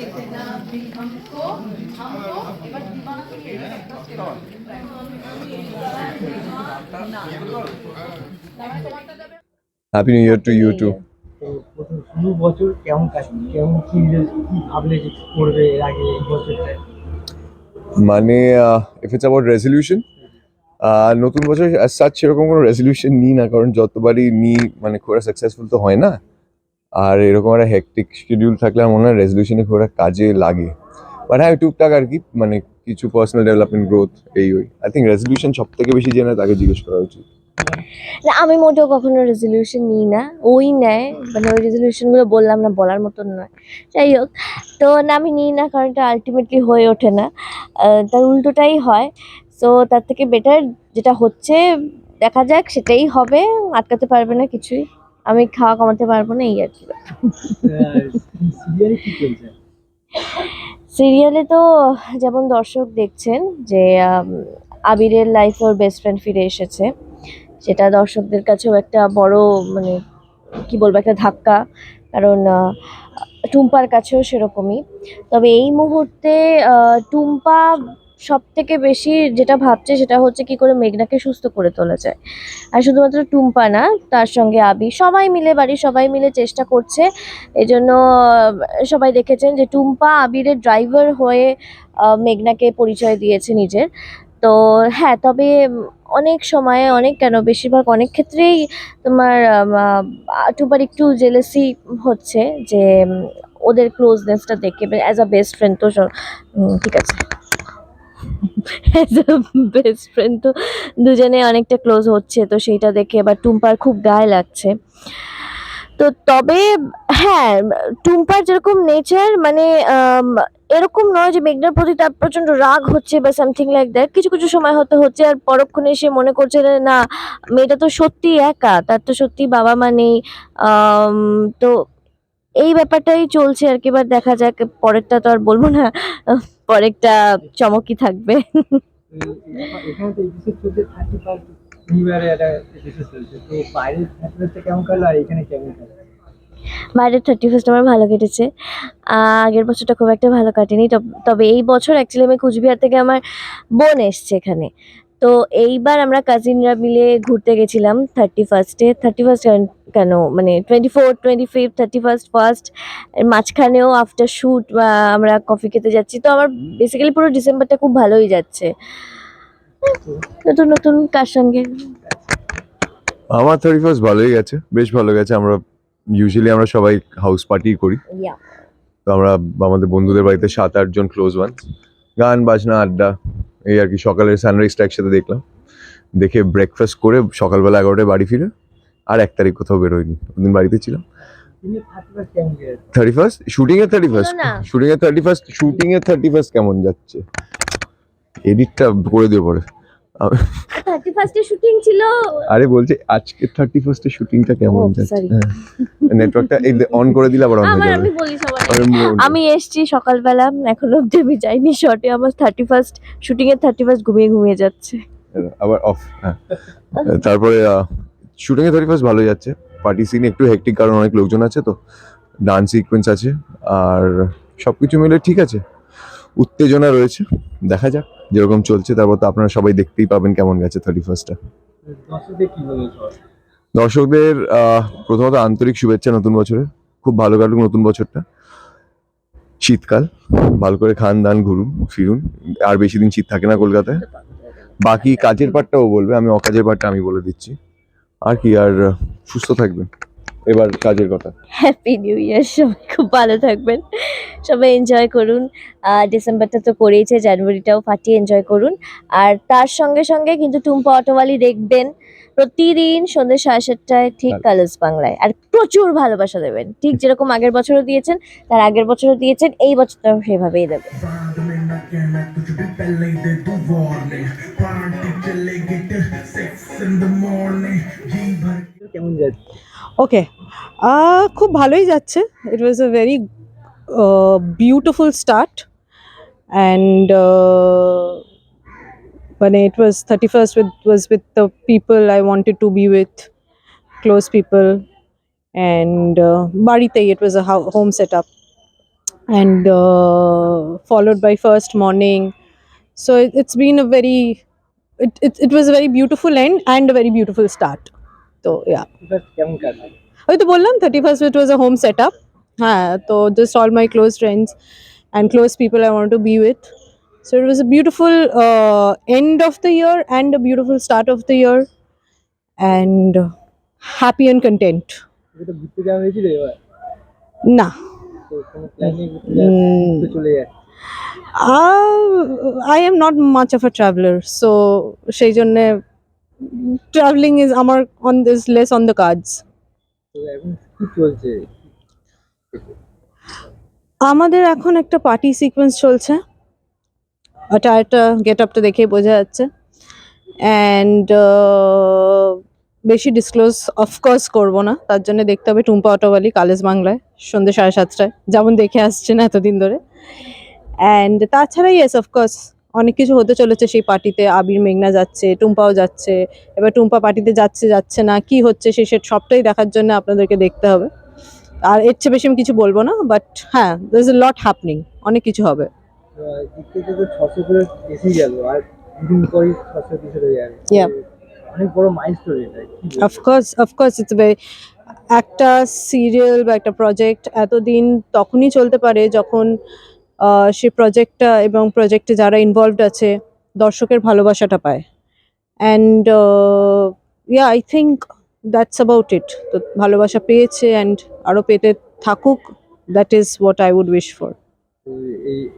कितना भी हमको हमको এবার দিবানা তো happy new year to you too তো প্রথম শুরু বছর কেমন কাটছে কেমন কি কি ভাবলে যে করবে এর আগে এই বছরটা মানে ইফ ইটস অ্যাবাউট রেজলিউশন নতুন বছর অ্যাজ সাচ সেরকম কোনো রেজলিউশন নিই না কারণ যতবারই নিই মানে খুব একটা সাকসেসফুল তো হয় না আর এরকম একটা হেকটিক শিডিউল থাকলে আমার মনে হয় রেজলিউশনে খুব একটা কাজে লাগে। বাট হ্যাঁ টুকটাক আর কি মানে কিছু পার্সোনাল ডেভেলপমেন্ট গ্রোথ এই ওই। আই থিঙ্ক রেজলিউশন সব থেকে বেশি জেনে তাকে জিজ্ঞেস করা উচিত। না, আমি মোটেও কখনো রেজলিউশন নিই না। ওই নেয় মানে ওই রেজলিউশনগুলো বললাম না, বলার মতন নয়। যাই হোক, তো না, আমি নিই না, কারণ এটা আলটিমেটলি হয়ে ওঠে না। তার উল্টোটাই হয়। সো তার থেকে বেটার যেটা হচ্ছে, দেখা যাক, সেটাই হবে, আটকাতে পারবে না কিছুই। আমি খাওয়া কমাতে পারব না, এই আর কি। সিরিয়ালে তো যেমন দর্শক দেখছেন যে আবিরের লাইফ ওর বেস্ট ফ্রেন্ড ফিরে এসেছে। সেটা দর্শকদের কাছেও একটা বড় মানে কি বলব, একটা ধাক্কা। কারণ টুম্পার কাছেও সেরকমই। তবে এই মুহূর্তে টুম্পা সব থেকে বেশি যেটা ভাবছে সেটা হচ্ছে কি করে মেঘনাকে সুস্থ করে তোলা যায়। আর শুধুমাত্র টুম্পা না, তার সঙ্গে আবি, সবাই মিলে বাড়ির সবাই মিলে চেষ্টা করছে। এই জন্য সবাই দেখেছেন যে টুম্পা আবিরের ড্রাইভার হয়ে মেঘনাকে পরিচয় দিয়েছে নিজের। তো হ্যাঁ তবে অনেক সময়ে, অনেক কেন, বেশিরভাগ অনেক ক্ষেত্রেই তোমার টুম্পার একটু জেলেসি হচ্ছে যে ওদের ক্লোজনেসটা দেখে অ্যাজ আ বেস্ট ফ্রেন্ড তো ঠিক আছে। বেস্ট ফ্রেন্ড তো দুজনে অনেকটা ক্লোজ হচ্ছে, তো সেইটা দেখে এবার টুম্পার খুব গায়ে লাগছে। তো তবে হ্যাঁ টুম্পার যেরকম নেচার মানে এরকম নয় যে মেঘনার প্রতি তার প্রচণ্ড রাগ হচ্ছে বা সামথিং লাইক দ্যাট কিছু কিছু সময় হয়তো হচ্ছে আর পরক্ষণে সে মনে করছে না, মেয়েটা তো সত্যি একা, তার তো সত্যি বাবা মা নেই। তো এই ব্যাপারটাই চলছে আর কি। এবার দেখা যাক, পরেরটা তো আর বলব না। পরেরটা চমকই থাকবে। বাইরের থার্টি ফার্স্ট আমার ভালো কেটেছে। আগের বছরটা খুব একটা ভালো কাটেনি তব- তবে এই বছর অ্যাকচুয়ালি আমি কুচবিহার থেকে আমার বোন এসছে এখানে। তো এইবার আমরা কাজিনরা মিলে ঘুরতে গেছিলাম থার্টি ফার্স্টে থার্টি ফার্স্ট কেন? মানে twenty four twenty fifth thirty first first মাঝখানেও আফটার শ্যুট আমরা কফি খেতে যাচ্ছি। তো আমার বেসিক্যালি পুরো ডিসেম্বরটা খুব ভালোই যাচ্ছে। নতুন নতুন কার সঙ্গে? আমার থার্টি ফার্স্ট ভালোই গেছে বেশ ভালো গেছে। আমরা ইউজুয়ালি আমরা সবাই হাউস পার্টি করি। তো আমরা আমাদের বন্ধুদের বাড়িতে সাত আটজন ক্লোজ ওয়ান গান বাজনা আড্ডা। এই আর কি সকালের সানরাইজটা একসাথে দেখলাম। দেখে ব্রেকফাস্ট করে সকালবেলা এগারোটায় বাড়ি ফিরে আর এক তারিখ কোথাও বেরোয়নি ওদিন বাড়িতে ছিলাম। থার্টি ফার্স্ট কেমন থার্টি ফার্স্ট শুটিং এর থার্টি ফার্স্ট। শুটিং এর থার্টি ফার্স্ট শুটিং এর থার্টি ফার্স্ট কেমন যাচ্ছে? এডিটটা করে দিও পরে। থার্টি ফার্স্টে শুটিং ছিল। আরে বলছে আজকে থার্টি শুটিংটা কেমন যাচ্ছে? নেটওয়ার্কটা এই অন করে দিলে আবার অন হয়ে আমি যাবে। বলি আমি আমি এসছি সকালবেলা এখনও অব্দি আমি যাইনি শর্টে আমার থার্টি ফার্স্ট শুটিং এর থার্টি ফার্স্ট ঘুমিয়ে ঘুমিয়ে যাচ্ছে। আবার অফ হ্যাঁ। তারপরে শুটিং এ থার্টি ফার্স্ট ভালো যাচ্ছে। পার্টি সিন একটু হেকটিক কারণ অনেক লোকজন আছে তো। ডান্স সিকোয়েন্স আছে। আর সবকিছু মিলে ঠিক আছে। উত্তেজনা রয়েছে। দেখা যাক। যেরকম চলছে তারপর তো আপনারা সবাই দেখতেই পাবেন কেমন গেছে থার্টি ফার্স্টটা দর্শকদের প্রথমত আন্তরিক শুভেচ্ছা নতুন বছরের। খুব ভালো কাটুক নতুন বছরটা। শীতকাল ভালো করে খান দান ঘুরুন ফিরুন। আর বেশি দিন শীত থাকে না কলকাতায়। বাকি কাজের পাটটা ও বলবে আমি অকাজের পার্টটা আমি বলে দিচ্ছি। আর কি আর সুস্থ থাকবেন। এবার কাজের কথা। হ্যাপি নিউ ইয়ার সবাই খুব ভালো থাকবেন। সবাই এনজয় করুন। ডিসেম্বরটা তো করেইছে জানুয়ারিটাও ফাটিয়ে এনজয় করুন। আর তার সঙ্গে সঙ্গে কিন্তু টুম্পা অটোওয়ালি দেখবেন প্রতিদিন সন্ধ্যে সাড়ে সাতটায় ঠিক কালার্স বাংলায়। আর প্রচুর ভালোবাসা দেবেন। ঠিক যেরকম আগের বছরও দিয়েছেন তার আগের বছরও দিয়েছেন এই বছরটাও সেভাবেই দেবেন। ওকে খুব ভালোই যাচ্ছে। It was a very beautiful start and মানে it was thirty first with was with the people I wanted to be with close people and বাড়িতেই it was a home set up and uh, followed by first morning so it, it's been a very it, it, it was a very beautiful end and a very beautiful start so yeah First কেমন কাটলো ওই তো বললাম thirty first it was a home set up হ্যাঁ তো just all my close friends and close people I want to be with so it was a beautiful end of the year and a beautiful start of the year and happy and content এটা ঘুরতে যাওয়া হয়েছিল এবার না তো কোনো plan নেই ঘুরতে যাওয়ার? উম, ঘুরতে চলে যাচ্ছে Uh, I am not much of a traveler, so সেই জন্যে traveling is আমার on this less on the cards. তো এখন কি চলছে আমাদের এখন একটা পার্টি সিকোয়েন্স চলছে। ওটা একটা গেট আপটা দেখেই বোঝা যাচ্ছে। অ্যান্ড বেশি ডিসক্লোজ অফকোর্স করব না। তার জন্য দেখতে হবে টুম্পা অটোওয়ালি কালেজ বাংলায়, সন্ধ্যে সাড়ে সাতটায়। যেমন দেখে আসছেন এতদিন ধরে। অ্যান্ড তাছাড়া ইয়েস অফকোর্স অনেক কিছু হতে চলেছে সেই পার্টিতে আবির, মেঘনা যাচ্ছে, টুম্পাও যাচ্ছে। এবার টুম্পা পার্টিতে যাচ্ছে যাচ্ছে না, কি হচ্ছে সেট সবটাই দেখার জন্য আপনাদেরকে দেখতে হবে। আর এর চেয়ে বেশি আমি কিছু বলব না বাট হ্যাঁ there is a lot happening অনেক কিছু হবে। একটা সিরিয়াল বা একটা প্রজেক্ট এতদিন তখনই চলতে পারে যখন সে প্রজেক্টটা এবং প্রজেক্টে যারা ইনভলভড আছে দর্শকের ভালোবাসাটা পায়। And ya I think that's about it তো ভালোবাসা পেয়েছে অ্যান্ড আরও পেতে থাকুক that is what I would wish for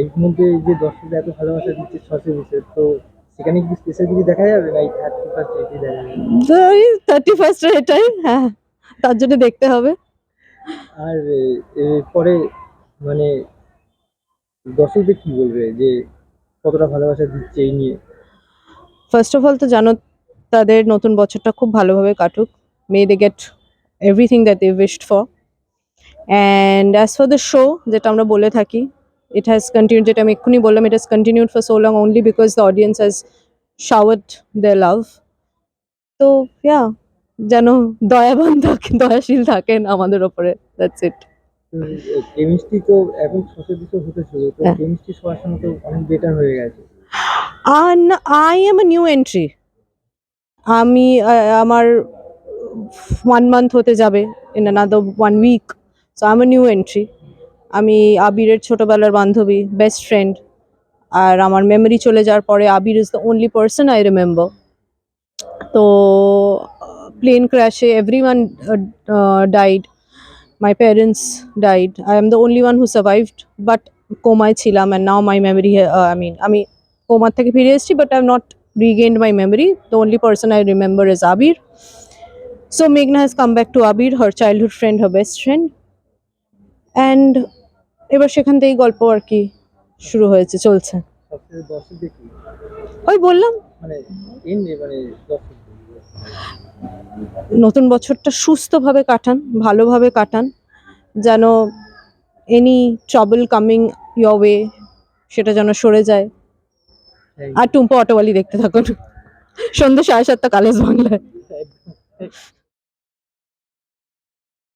এর মধ্যে যে দর্শকরা এত ভালোবাসা দিচ্ছে ছশো বিশে তো সেখানে কি স্পেশাল কিছু দেখা যাবে? না থার্টি ফার্স্ট এটি দেখা যাবে। থার্টি ফার্স্টের এটাই হ্যাঁ তার জন্য দেখতে হবে। আর এরপরে মানে দর্শকদের কি বলবে যে কতটা ভালোবাসা দিচ্ছে এই নিয়ে? ফার্স্ট অফ অল তো জানো তাদের নতুন বছরটা খুব ভালোভাবে কাটুক। May they get everything that they wished for and as for the show যেটা আমরা বলে থাকি ইট হ্যাজ কন্টিনিউড যেটা আমি এক্ষুনি বললাম it has continued for so long only because the audience has showered their love তো ইয়া যেন দয়াবান থাকেন দয়াশীল থাকেন আমাদের ওপরে দ্যাটস ইট কেমিস্ট্রি তো এখন ছশো দুশো হতে ছিল তো। কেমিস্ট্রি সবার সঙ্গে তো অনেক বেটার হয়ে গেছে I am a new entry. আমি আমার ওয়ান মান্থ হতে যাবে in another one week so I am new entry আমি আবিরের ছোটবেলার বান্ধবী বেস্ট ফ্রেন্ড আর আমার মেমরি চলে যাওয়ার পরে Abir is the only person I remember তো plane ক্র্যাশে every one died my parents died I am the only one who survived but কোমায় ছিলাম and now my memory I mean আমি কোমার থেকে ফিরে এসেছি but I am not regained my memory the only person I remember is Abir. So মেঘনা has come back to Abir her childhood friend her best friend and এবার সেখান থেকেই গল্প আর কি শুরু হয়েছে চলছে। ওই বললাম। মানে মানে নতুন বছরটা সুস্থভাবে কাটান ভালোভাবে কাটান যেন any trouble coming your way সেটা যেন সরে যায়। আর টুম্পা অটোওয়ালি দেখতে থাকুন। সন্ধ্যে সাড়ে সাতটা কালেজ বাংলায়।